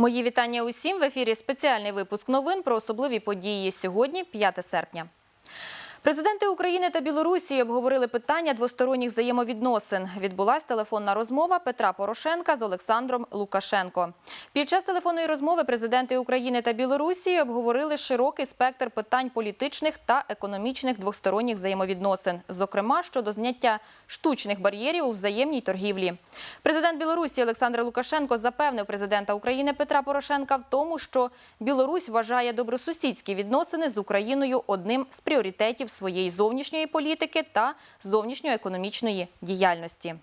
Мої вітання усім в ефірі. Спеціальний випуск новин про особливі події. Сьогодні 5 серпня. Президенти України та Білорусі обговорили питання двосторонніх взаємовідносин. Відбулась телефонна розмова Петра Порошенка з Олександром Лукашенко. Під час телефонної розмови президенти України та Білорусі обговорили широкий спектр питань політичних та економічних двосторонніх взаємовідносин, зокрема щодо зняття штучних бар'єрів у взаємній торгівлі. Президент Білорусі Олександр Лукашенко запевнив президента України Петра Порошенка в тому, що Білорусь вважає добросусідські відносини з Україною одним з пріоритетів своєї зовнішньої політики та зовнішньоекономічної діяльності.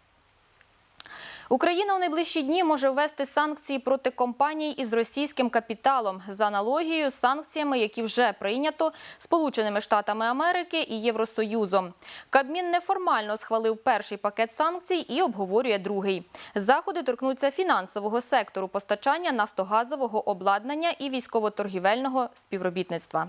Україна у найближчі дні може ввести санкції проти компаній із російським капіталом за аналогією з санкціями, які вже прийнято Сполученими Штатами Америки і Євросоюзом. Кабмін неформально схвалив перший пакет санкцій і обговорює другий. Заходи торкнуться фінансового сектору постачання нафтогазового обладнання і військово-торгівельного співробітництва.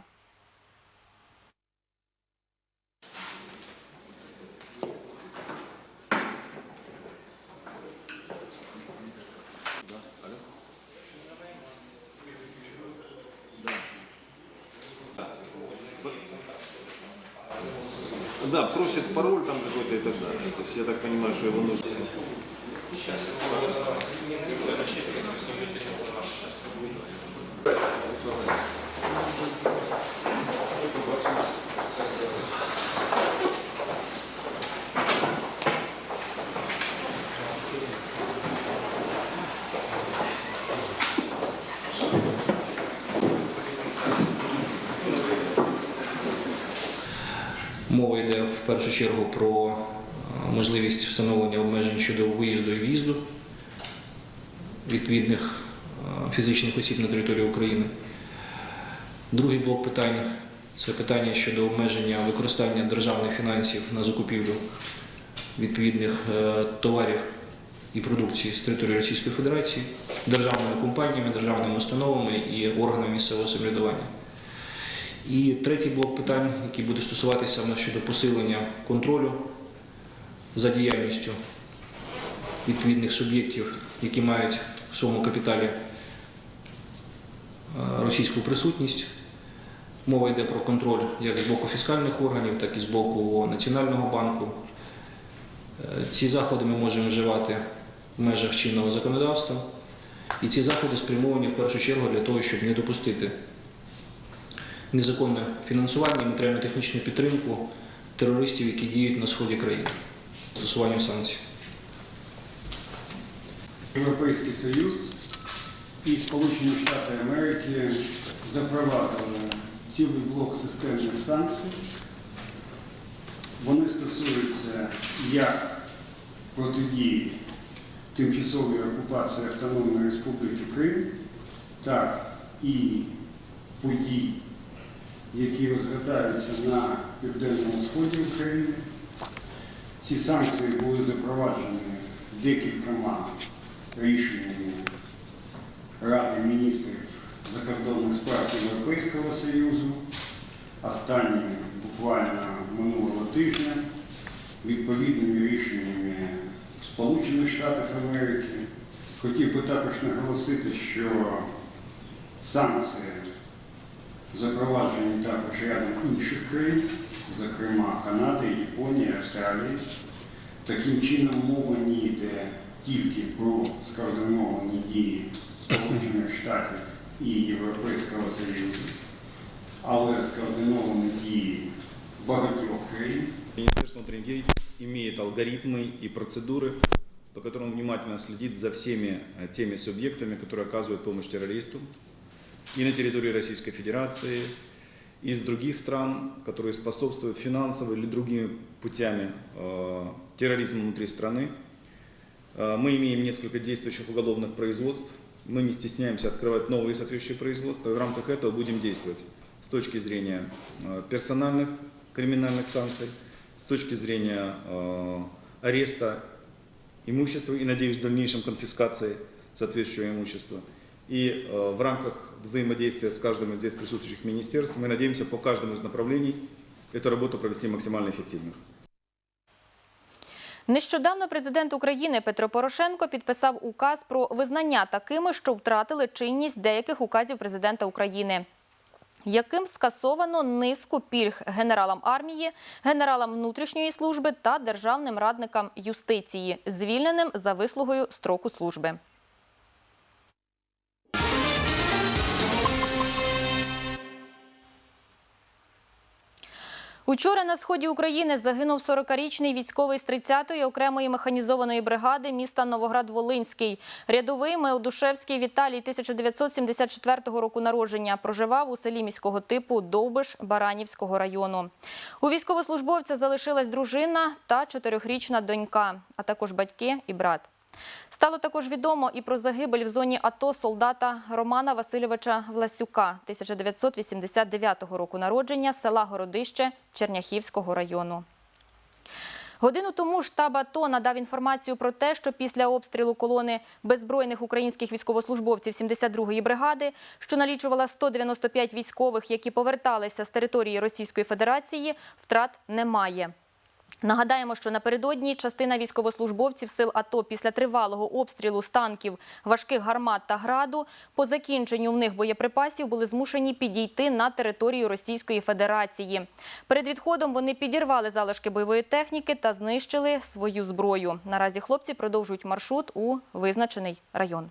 Да, просит пароль там какой-то и так далее. То есть я так понимаю, что его нужно. Мова йде в першу чергу про е, можливість встановлення обмежень щодо виїзду і в'їзду відповідних е, фізичних осіб на території України. Другий блок питань це питання щодо обмеження використання державних фінансів на закупівлю відповідних е, товарів і продукції з території Російської Федерації державними компаніями, державними установами і органами місцевого самоврядування. І третій блок питань, який буде стосуватися саме щодо посилення контролю за діяльністю відповідних суб'єктів, які мають в своєму капіталі е, російську присутність. Мова йде про контроль як з боку фіскальних органів, так і з боку Національного банку. Е, Ці заходи ми можемо вживати в межах чинного законодавства. І ці заходи спрямовані в першу чергу для того, щоб не допустити незаконне фінансування і матеріально-технічну підтримку терористів, які діють на сході країни, застосуванню санкцій. Європейський Союз і Сполучені Штати Америки запровадили цілий блок системних санкцій. Вони стосуються як протидії тимчасової окупації Автономної Республіки Крим, так і подій, які розгортаються на південному сході України. Ці санкції були запроваджені декількома рішеннями Ради міністрів закордонних справ Європейського Союзу. Останнім буквально минулого тижня відповідними рішеннями Сполучених Штатів Америки. Хотів би також наголосити, що санкції запроваджені також рядом інших країн, зокрема Канади, Японії, Австралії. Таким чином мова не йде тільки про скоординовані дії Сполучених Штатів і Європейського Союзу, але скоординовані дії багатьох країн. Министерство внутренних дел имеет алгоритмы и процедуры, по которым внимательно следит за всеми э, теми субъектами, которые оказывают помощь террористу и на территории Российской Федерации, из других стран, которые способствуют финансово или другими путями э, терроризму внутри страны. Э, Мы имеем несколько действующих уголовных производств. Мы не стесняемся открывать новые соответствующие производства. В рамках этого будем действовать с точки зрения э, персональных криминальных санкций, с точки зрения э, ареста имущества и, надеюсь, в дальнейшем конфискации соответствующего имущества. И э, в рамках взаимодействия с каждым из здесь присутствующих министерств мы надеемся по каждому из направлений эту работу провести максимально эффективно. Нещодавно президент України Петро Порошенко підписав указ про визнання такими, що втратили чинність деяких указів президента України. Яким скасовано низку пільг генералам армії, генералам внутрішньої служби та державним радникам юстиції, звільненим за вислугою строку служби. Учора на сході України загинув 40-річний військовий з 30-ї окремої механізованої бригади міста Новоград-Волинський. Рядовий Меодушевський Віталій 1974 року народження проживав у селі міського типу Довбиш Баранівського району. У військовослужбовця залишилась дружина та чотирьохрічна донька, а також батьки і брат. Стало також відомо і про загибель в зоні АТО солдата Романа Васильовича Власюка 1989 року народження села Городище Черняхівського району. Годину тому штаб АТО надав інформацію про те, що після обстрілу колони беззбройних українських військовослужбовців 72-ї бригади, що налічувала 195 військових, які поверталися з території Російської Федерації, втрат немає. Нагадаємо, що напередодні частина військовослужбовців сил АТО після тривалого обстрілу з танків, важких гармат та граду по закінченню в них боєприпасів були змушені підійти на територію Російської Федерації. Перед відходом вони підірвали залишки бойової техніки та знищили свою зброю. Наразі хлопці продовжують маршрут у визначений район.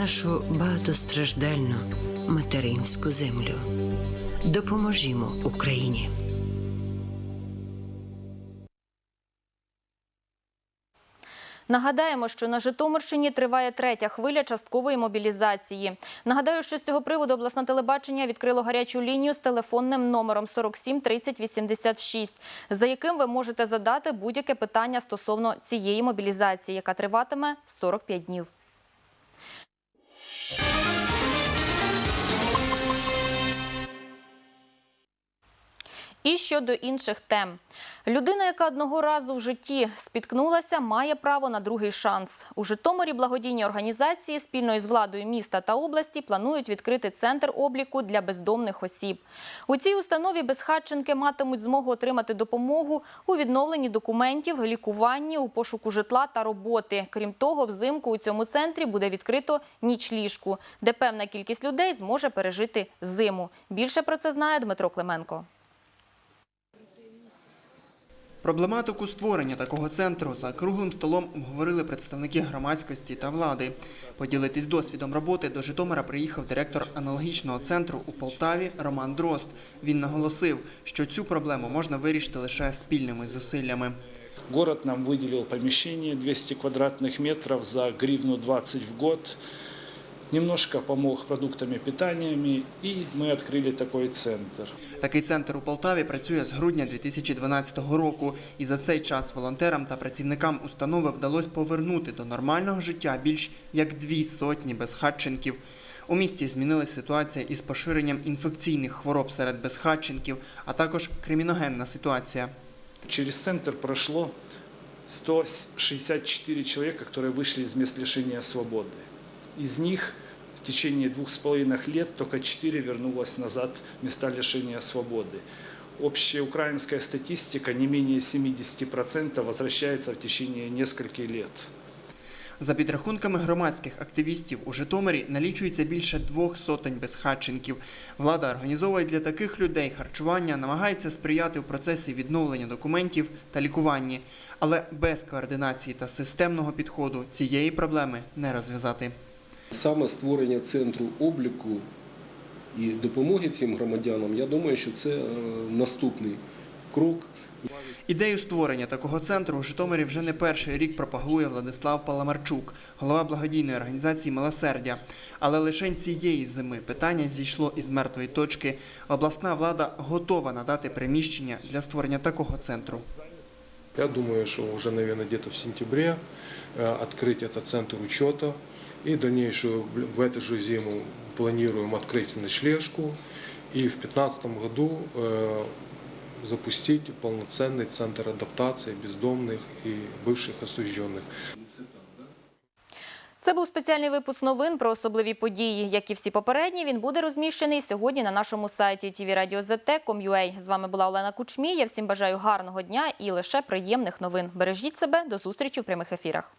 нашу багатостраждальну материнську землю. Допоможімо Україні. Нагадаємо, що на Житомирщині триває третя хвиля часткової мобілізації. Нагадаю, що з цього приводу обласне телебачення відкрило гарячу лінію з телефонним номером 47 30 86, за яким ви можете задати будь-яке питання стосовно цієї мобілізації, яка триватиме 45 днів. І щодо інших тем. Людина, яка одного разу в житті спіткнулася, має право на другий шанс. У Житомирі благодійні організації спільно із владою міста та області планують відкрити центр обліку для бездомних осіб. У цій установі безхатченки матимуть змогу отримати допомогу у відновленні документів, лікуванні, у пошуку житла та роботи. Крім того, взимку у цьому центрі буде відкрито нічліжку, де певна кількість людей зможе пережити зиму. Більше про це знає Дмитро Клименко. Проблематику створення такого центру за круглим столом обговорили представники громадськості та влади. Поділитись досвідом роботи до Житомира приїхав директор аналогічного центру у Полтаві Роман Дрозд. Він наголосив, що цю проблему можна вирішити лише спільними зусиллями. Город нам выделил помещение 200 квадратных метров за гривну 20 в год Немножко помог продуктами питаниями, и мы открыли такой центр. Такий центр у Полтаві працює з грудня 2012 року, і за цей час волонтерам та працівникам установи вдалося повернути до нормального життя більш як дві сотні безхатченків. У місті змінилася ситуація із поширенням інфекційних хвороб серед безхатченків, а також криміногенна ситуація. Через центр прошло 164 человека, которые вышли из мест лишения свободы. Из них в течение двух с половиной лет только 4 вернулось назад в места лишения свободы. Общая украинская статистика не менее 70% возвращается в течение нескольких лет. За підрахунками громадських активістів у Житомирі налічується більше двох сотень безхатченків. Влада організовує для таких людей харчування, намагається сприяти в процесі відновлення документів та лікуванні. Але без координації та системного підходу цієї проблеми не розв'язати. Саме створення центру обліку і допомоги цим громадянам, я думаю, що це е, наступний крок. Ідею створення такого центру у Житомирі вже не перший рік пропагує Владислав Паламарчук, голова благодійної організації Милосердя. Але лише цієї зими питання зійшло із мертвої точки. Обласна влада готова надати приміщення для створення такого центру. Я думаю, что уже, наверное, где-то в сентябре э, открыть этот центр учета. И дальнейшую в эту же зиму планируем открыть ночлежку. И в 2015 году э, запустить полноценный центр адаптации бездомных и бывших осужденных. Це був спеціальний випуск новин про особливі події. Як і всі попередні, він буде розміщений сьогодні на нашому сайті tvradio.zt.com.ua. З вами була Олена Кучмій. Я всім бажаю гарного дня і лише приємних новин. Бережіть себе. До зустрічі в прямих ефірах.